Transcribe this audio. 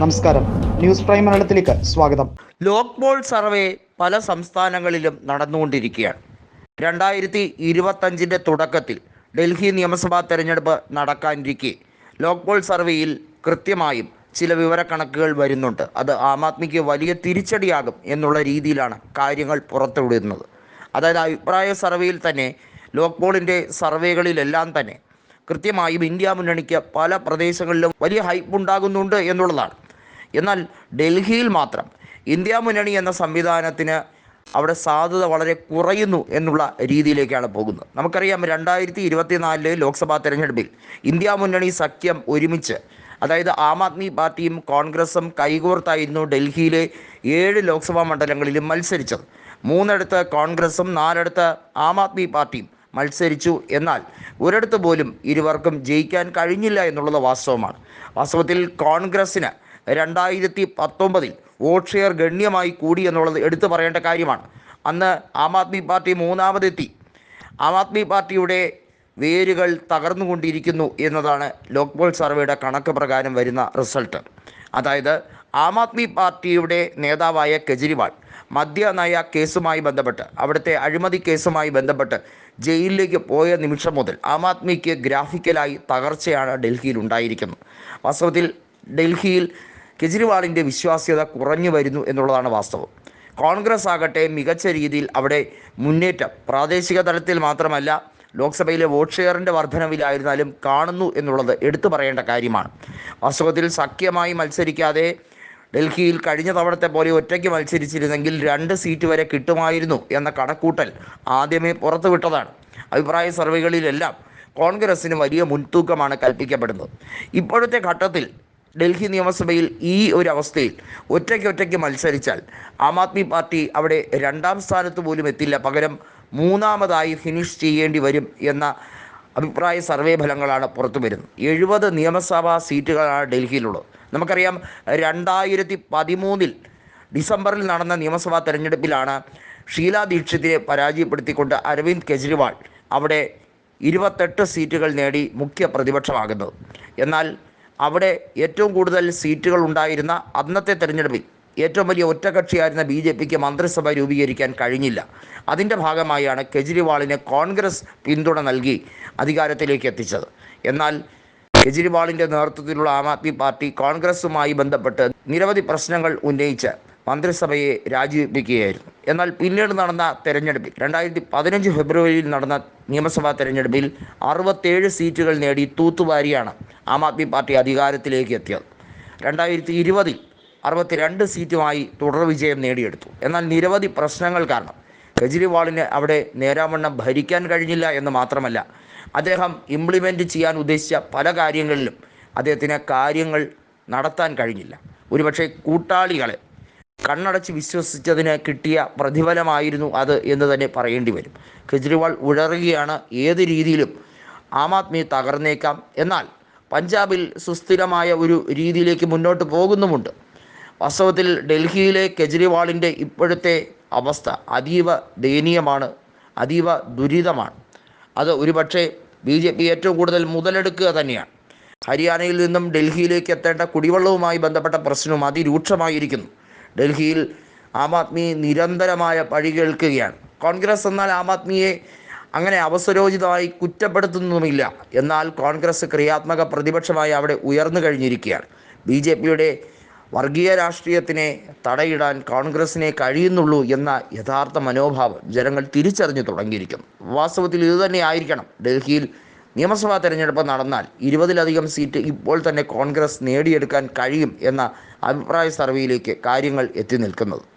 നമസ്കാരം. News prime മലയാളത്തിലേക്ക് സ്വാഗതം. ലോക്ക് സർവേ പല സംസ്ഥാനങ്ങളിലും നടന്നുകൊണ്ടിരിക്കുകയാണ്. രണ്ടായിരത്തി ഇരുപത്തഞ്ചിന്റെ തുടക്കത്തിൽ ഡൽഹി നിയമസഭാ തെരഞ്ഞെടുപ്പ് നടക്കാനിരിക്കെ. ലോക്ക് സർവേയിൽ കൃത്യമായും ചില വിവരക്കണക്കുകൾ വരുന്നുണ്ട്. അത് ആം ആദ്മിക്ക് വലിയ തിരിച്ചടിയാകും എന്നുള്ള രീതിയിലാണ് കാര്യങ്ങൾ പുറത്തുവിടുന്നത്. അതായത് അഭിപ്രായ സർവേയിൽ തന്നെ ലോക്ക് പോളിന്റെ സർവേകളിലെല്ലാം തന്നെ കൃത്യമായും ഇന്ത്യ മുന്നണിക്ക് പല പ്രദേശങ്ങളിലും വലിയ ഹൈപ്പ് ഉണ്ടാകുന്നുണ്ട് എന്നുള്ളതാണ്. എന്നാൽ ഡൽഹിയിൽ മാത്രം ഇന്ത്യ മുന്നണി എന്ന സംവിധാനത്തിന് അവിടെ സാധ്യത വളരെ കുറയുന്നു എന്നുള്ള രീതിയിലേക്കാണ് പോകുന്നത്. നമുക്കറിയാം രണ്ടായിരത്തി ഇരുപത്തിനാലിലെ ലോക്സഭാ തെരഞ്ഞെടുപ്പിൽ ഇന്ത്യ മുന്നണി സഖ്യം ഒരുമിച്ച് അതായത് ആം ആദ്മി പാർട്ടിയും കോൺഗ്രസും കൈകോർത്തായിരുന്നു ഡൽഹിയിലെ ഏഴ് ലോക്സഭാ മണ്ഡലങ്ങളിലും മത്സരിച്ചത്. മൂന്നിടത്ത് കോൺഗ്രസും നാലിടത്ത് ആം ആദ്മി പാർട്ടിയും മത്സരിച്ചു. എന്നാൽ ഒരിടത്ത് പോലും ഇരുവർക്കും ജയിക്കാൻ കഴിഞ്ഞില്ല എന്നുള്ളത് വാസ്തവമാണ്. വാസ്തവത്തിൽ കോൺഗ്രസ്സിന് രണ്ടായിരത്തി പത്തൊമ്പതിൽ വോട്ട് ഷെയർ ഗണ്യമായി കൂടി എന്നുള്ളത് എടുത്തു പറയേണ്ട കാര്യമാണ്. അന്ന് ആം ആദ്മി പാർട്ടി മൂന്നാമതെത്തി. ആം ആദ്മി പാർട്ടിയുടെ വേരുകൾ തകർന്നുകൊണ്ടിരിക്കുന്നു എന്നതാണ് ലോക്പോൾ സർവേയുടെ കണക്ക് പ്രകാരം വരുന്ന റിസൾട്ട്. അതായത് ആം ആദ്മി പാർട്ടിയുടെ നേതാവായ കെജ്രിവാൾ മദ്യനയ കേസുമായി ബന്ധപ്പെട്ട് അവിടുത്തെ അഴിമതി കേസുമായി ബന്ധപ്പെട്ട് ജയിലിലേക്ക് പോയ നിമിഷം മുതൽ ആം ആദ്മിക്ക് ഗ്രാഫിക്കലായി തകർച്ചയാണ് ഡൽഹിയിൽ ഉണ്ടായിരിക്കുന്നത്. വാസ്തവത്തിൽ ഡൽഹിയിൽ കെജ്രിവാളിന്റെ വിശ്വാസ്യത കുറഞ്ഞു വരുന്നു എന്നുള്ളതാണ് വാസ്തവം. കോൺഗ്രസ് ആകട്ടെ മികച്ച രീതിയിൽ അവിടെ മുന്നേറ്റം പ്രാദേശിക തലത്തിൽ മാത്രമല്ല ലോക്സഭയിലെ വോട്ട് ഷെയറിന്റെ വർധനവിലായിരുന്നാലും കാണുന്നു എന്നുള്ളത് എടുത്തു പറയേണ്ട കാര്യമാണ്. വാസ്തവത്തിൽ സഖ്യമായി മത്സരിക്കാതെ ഡൽഹിയിൽ കഴിഞ്ഞ തവണത്തെ പോലെ ഒറ്റയ്ക്ക് മത്സരിച്ചിരുന്നെങ്കിൽ രണ്ട് സീറ്റ് വരെ കിട്ടുമായിരുന്നു എന്ന കണക്കൂട്ടൽ ആദ്യമേ പുറത്തുവിട്ടതാണ്. അഭിപ്രായ സർവേകളിലെല്ലാം കോൺഗ്രസ്സിന് വലിയ മുൻതൂക്കമാണ് കൽപ്പിക്കപ്പെടുന്നത്. ഇപ്പോഴത്തെ ഘട്ടത്തിൽ ഡൽഹി നിയമസഭയിൽ ഈ ഒരു അവസ്ഥയിൽ ഒറ്റയ്ക്ക് ഒറ്റയ്ക്ക് മത്സരിച്ചാൽ ആം ആദ്മി പാർട്ടി അവിടെ രണ്ടാം സ്ഥാനത്ത് പോലും എത്തില്ല. പകരം മൂന്നാമതായി ഫിനിഷ് ചെയ്യേണ്ടി വരും എന്ന അഭിപ്രായ സർവേ ഫലങ്ങളാണ് പുറത്തു വരുന്നത്. എഴുപത് നിയമസഭാ സീറ്റുകളാണ് ഡൽഹിയിലുള്ളത്. നമുക്കറിയാം രണ്ടായിരത്തി പതിമൂന്നിൽ ഡിസംബറിൽ നടന്ന നിയമസഭാ തെരഞ്ഞെടുപ്പിലാണ് ഷീല ദീക്ഷിതിനെ പരാജയപ്പെടുത്തിക്കൊണ്ട് അരവിന്ദ് കെജ്രിവാൾ അവിടെ ഇരുപത്തെട്ട് സീറ്റുകൾ നേടി മുഖ്യ പ്രതിപക്ഷമാകുന്നത്. എന്നാൽ അവിടെ ഏറ്റവും കൂടുതൽ സീറ്റുകൾ ഉണ്ടായിരുന്ന അന്നത്തെ തെരഞ്ഞെടുപ്പിൽ ഏറ്റവും വലിയ ഒറ്റകക്ഷിയായിരുന്ന ബി ജെ പിക്ക് മന്ത്രിസഭ രൂപീകരിക്കാൻ കഴിഞ്ഞില്ല. അതിന്റെ ഭാഗമായാണ് കെജ്രിവാളിന് കോൺഗ്രസ് പിന്തുണ നൽകി അധികാരത്തിലേക്ക് എത്തിച്ചത്. എന്നാൽ കെജ്രിവാളിന്റെ നേതൃത്വത്തിലുള്ള ആം ആദ്മി പാർട്ടി കോൺഗ്രസുമായി ബന്ധപ്പെട്ട് നിരവധി പ്രശ്നങ്ങൾ ഉന്നയിച്ച് മന്ത്രിസഭയെ രാജിവെപ്പിക്കുകയായിരുന്നു എന്നാൽ പിന്നീട് നടന്ന തെരഞ്ഞെടുപ്പിൽ രണ്ടായിരത്തി പതിനഞ്ച് ഫെബ്രുവരിയിൽ നടന്ന നിയമസഭാ തെരഞ്ഞെടുപ്പിൽ അറുപത്തേഴ് സീറ്റുകൾ നേടി തൂത്തുവാരിയാണ് ആം ആദ്മി പാർട്ടി അധികാരത്തിലേക്ക് എത്തിയത് രണ്ടായിരത്തി ഇരുപതിൽ അറുപത്തിരണ്ട് സീറ്റുമായി തുടർ വിജയം നേടിയെടുത്തു. എന്നാൽ നിരവധി പ്രശ്നങ്ങൾ കാരണം കെജ്രിവാളിന് അവിടെ നേരാവണ്ണം ഭരിക്കാൻ കഴിഞ്ഞില്ല എന്ന് മാത്രമല്ല അദ്ദേഹം ഇംപ്ലിമെന്റ് ചെയ്യാൻ ഉദ്ദേശിച്ച പല കാര്യങ്ങളിലും അദ്ദേഹത്തിന് കാര്യങ്ങൾ നടത്താൻ കഴിഞ്ഞില്ല. ഒരുപക്ഷെ കൂട്ടാളികളെ കണ്ണടച്ച് വിശ്വസിച്ചതിന് കിട്ടിയ പ്രതിഫലമായിരുന്നു അത് എന്ന് തന്നെ പറയേണ്ടി വരും. കെജ്രിവാൾ ഉഴറുകയാണ് ഏത് രീതിയിലും ആം ആദ്മി തകർന്നേക്കാം. എന്നാൽ പഞ്ചാബിൽ സുസ്ഥിരമായ ഒരു രീതിയിലേക്ക് മുന്നോട്ട് പോകുന്നുമുണ്ട്. വാസ്തവത്തിൽ ഡൽഹിയിലെ കെജ്രിവാളിന്റെ ഇപ്പോഴത്തെ അവസ്ഥ അതീവ ദയനീയമാണ് അതീവ ദുരിതമാണ്. അത് ഒരുപക്ഷെ ബി ജെ പി ഏറ്റവും കൂടുതൽ മുതലെടുക്കുക തന്നെയാണ്. ഹരിയാനയിൽ നിന്നും ഡൽഹിയിലേക്ക് എത്തേണ്ട കുടിവെള്ളവുമായി ബന്ധപ്പെട്ട പ്രശ്നവും അതിരൂക്ഷമായിരിക്കുന്നു. ഡൽഹിയിൽ ആം ആദ്മി നിരന്തരമായ പഴി കേൾക്കുകയാണ്. കോൺഗ്രസ് എന്നാൽ ആം ആദ്മിയെ അങ്ങനെ അവസരോചിതമായി കുറ്റപ്പെടുത്തുന്നതുമില്ല. എന്നാൽ കോൺഗ്രസ് ക്രിയാത്മക പ്രതിപക്ഷമായി അവിടെ ഉയർന്നു കഴിഞ്ഞിരിക്കുകയാണ്. ബി ജെ പിയുടെ വർഗീയ രാഷ്ട്രീയത്തിനെ തടയിടാൻ കോൺഗ്രസിനെ കഴിയുന്നുള്ളൂ എന്ന യഥാർത്ഥ മനോഭാവം ജനങ്ങൾ തിരിച്ചറിഞ്ഞു തുടങ്ങിയിരിക്കുന്നു. വാസ്തവത്തിൽ ഇതുതന്നെ ആയിരിക്കണം ഡൽഹിയിൽ നിയമസഭാ തെരഞ്ഞെടുപ്പ് നടന്നാൽ ഇരുപതിലധികം സീറ്റ് ഇപ്പോൾ തന്നെ കോൺഗ്രസ് നേടിയെടുക്കാൻ കഴിയും എന്ന അഭിപ്രായ സർവേയിലേക്ക് കാര്യങ്ങൾ എത്തി നിൽക്കുന്നത്.